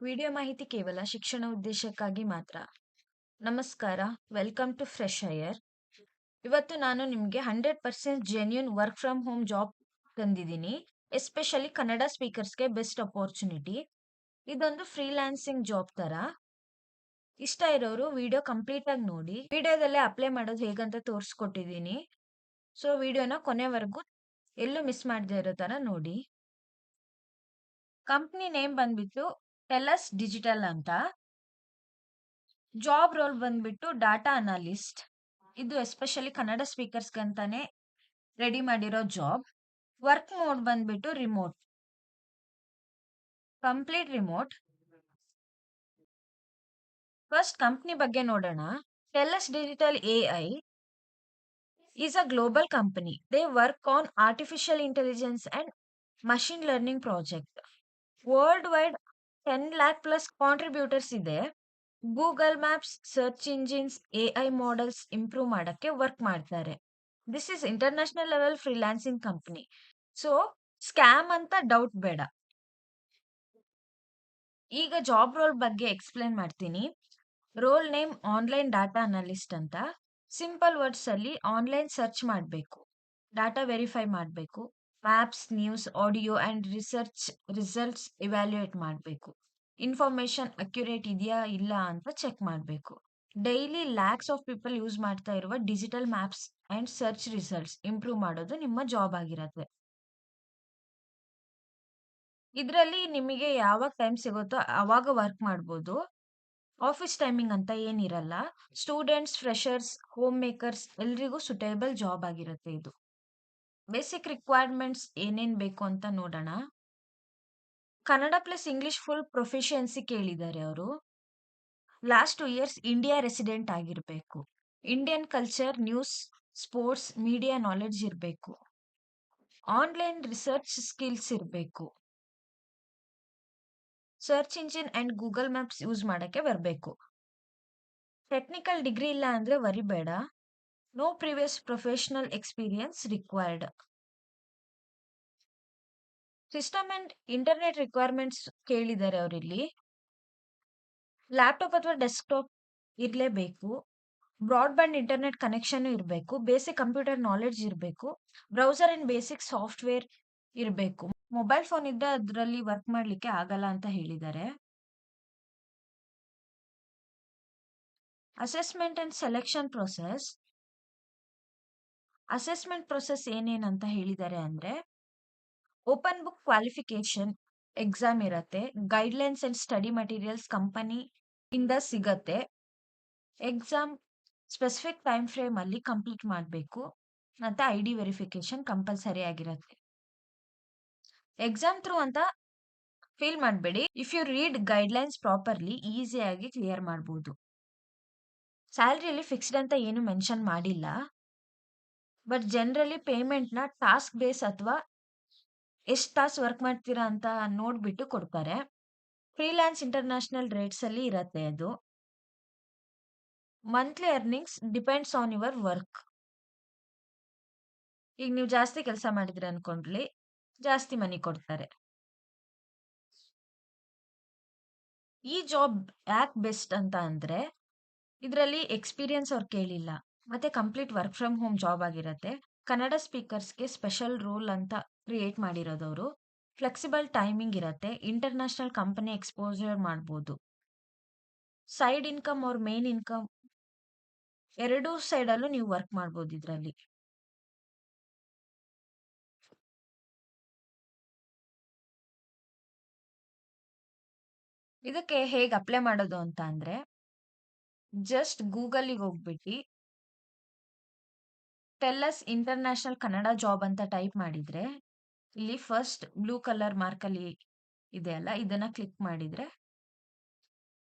Video ಮಾಹಿತಿ ಕೇವಲ ಶಿಕ್ಷಣ ಉದ್ದೇಶಕ್ಕಾಗಿ ಮಾತ್ರ. ನಮಸ್ಕಾರ, ವೆಲ್ಕಮ್ ಟು ಫ್ರೆಶ್ ಏರ್. ಇವತ್ತು ನಾನು ನಿಮಗೆ hundred percent genuine work from home job ತಂದಿದ್ದೀನಿ. ಎಸ್ಪೆಷಲಿ ಕನ್ನಡ ಸ್ಪೀಕರ್ಸ್‌ಗೆ ಬೆಸ್ಟ್ ಅಪೋರ್ಚುನಿಟಿ ಇದೊಂದು ಫ್ರೀಲ್ಯಾನ್ಸಿಂಗ್ ಜಾಬ್ ತರ. ಇಷ್ಟ ಇರೋರು ವಿಡಿಯೋ ಕಂಪ್ಲೀಟ್ ಆಗಿ ನೋಡಿ. ವಿಡಿಯೋದಲ್ಲೇ ಅಪ್ಲೈ ಮಾಡೋದು ಹೇಗಂತ ತೋರಿಸ್ಕೊಟ್ಟಿದ್ದೀನಿ. ಸೊ ವಿಡಿಯೋನ ಕೊನೆವರೆಗೂ ಎಲ್ಲೂ ಮಿಸ್ ಮಾಡದೇ ಇರೋ ತರ ನೋಡಿ. ಕಂಪ್ನಿ ನೇಮ್ ಬಂದ್ಬಿಟ್ಟು ಟೆಲಸ್ ಡಿಜಿಟಲ್ ಅಂತ. ಜಾಬ್ ರೋಲ್ ಬಂದ್ಬಿಟ್ಟು ಡಾಟಾ ಅನಾಲಿಸ್ಟ್. ಇದು ಎಸ್ಪೆಷಲಿ ಕನ್ನಡ ಸ್ಪೀಕರ್ಸ್‌ಗಂತಾನೆ ರೆಡಿ ಮಾಡಿರೋ ಜಾಬ್. ವರ್ಕ್ ಮೋಡ್ ಬಂದ್ಬಿಟ್ಟು remote. Complete remote. First company ಬಗ್ಗೆ ನೋಡೋಣ. Telus Digital AI is a global company. They work on artificial intelligence and machine learning project. Worldwide ten lakh plus contributors ಇದೆ. Google Maps, search engines, AI models improve ಮಾಡಕ್ಕೆ work ಮಾಡ್ತಾರೆ. This is international level freelancing company. So scam ಅಂತ doubt ಬೇಡ. ಈಗ job role ಬಗ್ಗೆ explain ಮಾಡ್ತೀನಿ. Role name online data analyst ಅಂತ. Simple words ಅಲ್ಲಿ ಆನ್‌ಲೈನ್ ಸರ್ಚ್ ಮಾಡಬೇಕು ಡಾಟಾ ವೆರಿಫೈ ಮಾಡ್ಬೇಕು. Maps, news, audio and research results evaluate ಮಾಡಬೇಕು ಇನ್ಫಾರ್ಮೇಷನ್ ಅಕ್ಯುರೇಟ್ ಇದೆಯಾ ಇಲ್ಲ ಅಂತ ಚೆಕ್ ಮಾಡಬೇಕು daily lakhs of people use ಮಾಡ್ತಾ ಇರುವ digital maps and search results improve ಮಾಡೋದು ನಿಮ್ಮ ಜಾಬ್ ಆಗಿರತ್ತೆ. ಇದರಲ್ಲಿ ನಿಮಗೆ ಯಾವಾಗ ಟೈಮ್ ಸಿಗುತ್ತೋ ಅವಾಗ ವರ್ಕ್ ಮಾಡ್ಬೋದು. ಆಫೀಸ್ ಟೈಮಿಂಗ್ ಅಂತ ಏನಿರಲ್ಲ. ಸ್ಟೂಡೆಂಟ್ಸ್, ಫ್ರೆಷರ್ಸ್, ಹೋಮ್ ಮೇಕರ್ಸ್ ಎಲ್ರಿಗೂ ಸೂಟೇಬಲ್ ಜಾಬ್ ಆಗಿರುತ್ತೆ ಇದು. ಬೇಸಿಕ್ ರಿಕ್ವೈರ್ಮೆಂಟ್ಸ್ ಏನೇನು ಬೇಕು ಅಂತ ನೋಡೋಣ. Kannada plus English full proficiency ಕೇಳಿದ್ದಾರೆ ಅವರು. Last two years India resident ಆಗಿರಬೇಕು. Indian culture, news, sports, media knowledge ಇರಬೇಕು. ಆನ್‌ಲೈನ್ ರಿಸರ್ಚ್ ಸ್ಕಿಲ್ಸ್ ಇರಬೇಕು. Search engine and Google Maps use ಮಾಡೋಕ್ಕೆ ಬರಬೇಕು. ಟೆಕ್ನಿಕಲ್ ಡಿಗ್ರಿ ಇಲ್ಲ ಅಂದರೆ ವರಿ ಬೇಡ. No previous professional required. System and internet requirements ಕೇಳಿದ್ದಾರೆ ಅವರಿಲ್ಲಿ. ಲ್ಯಾಪ್‌ಟಾಪ್ ಅಥವಾ ಡೆಸ್ಕ್‌ಟಾಪ್ ಇರಲೇಬೇಕು ಬ್ರಾಡ್‌ಬ್ಯಾಂಡ್ ಇಂಟರ್ನೆಟ್ ಕನೆಕ್ಷನ್ ಇರಬೇಕು ಬೇಸಿಕ್ ಕಂಪ್ಯೂಟರ್ ನಾಲೆಡ್ಜ್ ಇರಬೇಕು ಬ್ರೌಸರ್ ಅಂಡ್ ಬೇಸಿಕ್ ಸಾಫ್ಟ್‌ವೇರ್ ಇರಬೇಕು ಮೊಬೈಲ್ ಫೋನ್ ಇದ್ದರೆ ಅದರಲ್ಲಿ ವರ್ಕ್ ಮಾಡಲಿಕ್ಕೆ ಆಗಲ್ಲ ಅಂತ ಹೇಳಿದ್ದಾರೆ. Assessment and selection process. Assessment process ಏನೇನಂತ ಅಂತ ಹೇಳಿದ್ದಾರೆ ಅಂದ್ರೆ, ಓಪನ್ ಬುಕ್ ಕ್ವಾಲಿಫಿಕೇಶನ್ ಎಕ್ಸಾಮ್ ಇರತ್ತೆ. Guidelines and study materials company ಇಂದ ಸಿಗತ್ತೆ. ಎಕ್ಸಾಮ್ ಸ್ಪೆಸಿಫಿಕ್ ಟೈಮ್ ಫ್ರೇಮ್ ಅಲ್ಲಿ ಕಂಪ್ಲೀಟ್ ಮಾಡಬೇಕು, ಮತ್ತೆ ಡಿ ವೆರಿಫಿಕೇಶನ್ ಕಂಪಲ್ಸರಿ ಆಗಿರತ್ತೆ. ಎಕ್ಸಾಮ್ ಥ್ರೂ ಅಂತ ಫೀಲ್ ಮಾಡಬೇಡಿ, if you read guidelines properly, ಈಸಿಯಾಗಿ ಕ್ಲಿಯರ್ ಮಾಡ್ಬೋದು. ಸ್ಯಾಲ್ರಿಯಲ್ಲಿ ಫಿಕ್ಸ್ಡ್ ಅಂತ ಏನು ಮೆನ್ಷನ್ ಮಾಡಿಲ್ಲ. ಬಟ್ ಜನರಲಿ ಪೇಮೆಂಟ್‌ನ ಟಾಸ್ಕ್ ಬೇಸ್ ಅಥವಾ ಎಷ್ಟು ತಾಸು ವರ್ಕ್ ಮಾಡ್ತೀರಾ ಅಂತ ನೋಡ್ಬಿಟ್ಟು ಕೊಡ್ತಾರೆ. ಫ್ರೀಲ್ಯಾನ್ಸ್ ಇಂಟರ್ನ್ಯಾಷನಲ್ ರೇಟ್ಸಲ್ಲಿ ಇರತ್ತೆ ಅದು. Monthly earnings depends on your work. ಈಗ ನೀವು ಜಾಸ್ತಿ ಕೆಲಸ ಮಾಡಿದ್ರಿ ಅನ್ಕೊಂಡ್ಲಿ, ಜಾಸ್ತಿ ಮನಿ ಕೊಡ್ತಾರೆ. ಈ ಜಾಬ್ ಯಾಕೆ ಬೆಸ್ಟ್ ಅಂತ ಅಂದರೆ ಇದರಲ್ಲಿ ಎಕ್ಸ್‌ಪೀರಿಯನ್ಸ್ ಅವ್ರು ಕೇಳಿಲ್ಲ. ಮತ್ತೆ complete work from home job ಆಗಿರತ್ತೆ. ಕನ್ನಡ ಸ್ಪೀಕರ್ಸ್‌ಗೆ ಸ್ಪೆಷಲ್ ರೂಲ್ ಅಂತ ಕ್ರಿಯೇಟ್ ಮಾಡಿರೋದವರು ಫ್ಲೆಕ್ಸಿಬಲ್ ಟೈಮಿಂಗ್ ಇರತ್ತೆ. ಇಂಟರ್ನ್ಯಾಷನಲ್ ಕಂಪನಿ ಎಕ್ಸ್‌ಪೋಜರ್ ಮಾಡ್ಬೋದು. ಸೈಡ್ ಇನ್ಕಮ್ ಅವ್ರ ಮೇನ್ ಇನ್ಕಮ್ ಎರಡೂ ಸೈಡಲ್ಲೂ ನೀವು ವರ್ಕ್ ಮಾಡ್ಬೋದು ಇದರಲ್ಲಿ ಇದಕ್ಕೆ ಹೇಗೆ ಅಪ್ಲೈ ಮಾಡೋದು ಅಂತ ಅಂದ್ರೆ, ಜಸ್ಟ್ ಗೂಗಲ್‌ಗೆ ಹೋಗ್ಬಿಟ್ಟಿ ಟೆಲಸ್ ಇಂಟರ್ನ್ಯಾಷನಲ್ ಕನ್ನಡ ಜಾಬ್ ಅಂತ ಟೈಪ್ ಮಾಡಿದ್ರೆ, ಇಲ್ಲಿ ಫಸ್ಟ್ ಬ್ಲೂ ಕಲರ್ ಮಾರ್ಕಲ್ಲಿ ಇದೆ ಅಲ್ಲ, ಇದನ್ನ ಕ್ಲಿಕ್ ಮಾಡಿದ್ರೆ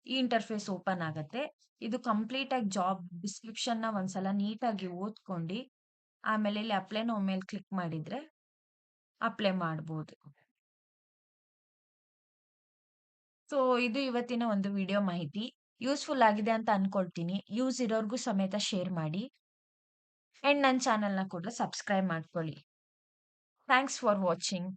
ಈ ಇಂಟರ್ಫೇಸ್ ಓಪನ್ ಆಗುತ್ತೆ ಇದು ಕಂಪ್ಲೀಟ್ ಆಗಿ ಜಾಬ್ ಡಿಸ್ಕ್ರಿಪ್ಷನ್‌ನ ಒಂದ್ಸಲ ನೀಟಾಗಿ ಓದ್ಕೊಂಡು, ಆಮೇಲೆ ಇಲ್ಲಿ ಅಪ್ಲೈ ನೋ ಮೇಲೆ ಕ್ಲಿಕ್ ಮಾಡಿದ್ರೆ ಅಪ್ಲೈ ಮಾಡ್ಬೋದು. ಸೊ ಇದು ಇವತ್ತಿನ ಒಂದು ವಿಡಿಯೋ ಮಾಹಿತಿ. ಯೂಸ್‌ಫುಲ್ ಆಗಿದೆ ಅಂತ ಅನ್ಕೊಳ್ತೀನಿ. ಯೂಸ್ ಇರೋರ್ಗೂ ಸಮೇತ ಶೇರ್ ಮಾಡಿ. ಅಂಡ್ ನನ್ನ ಚಾನೆಲ್‌ನ ಕೂಡ ಸಬ್ಸ್ಕ್ರೈಬ್ ಮಾಡ್ಕೊಳ್ಳಿ. Thanks for watching.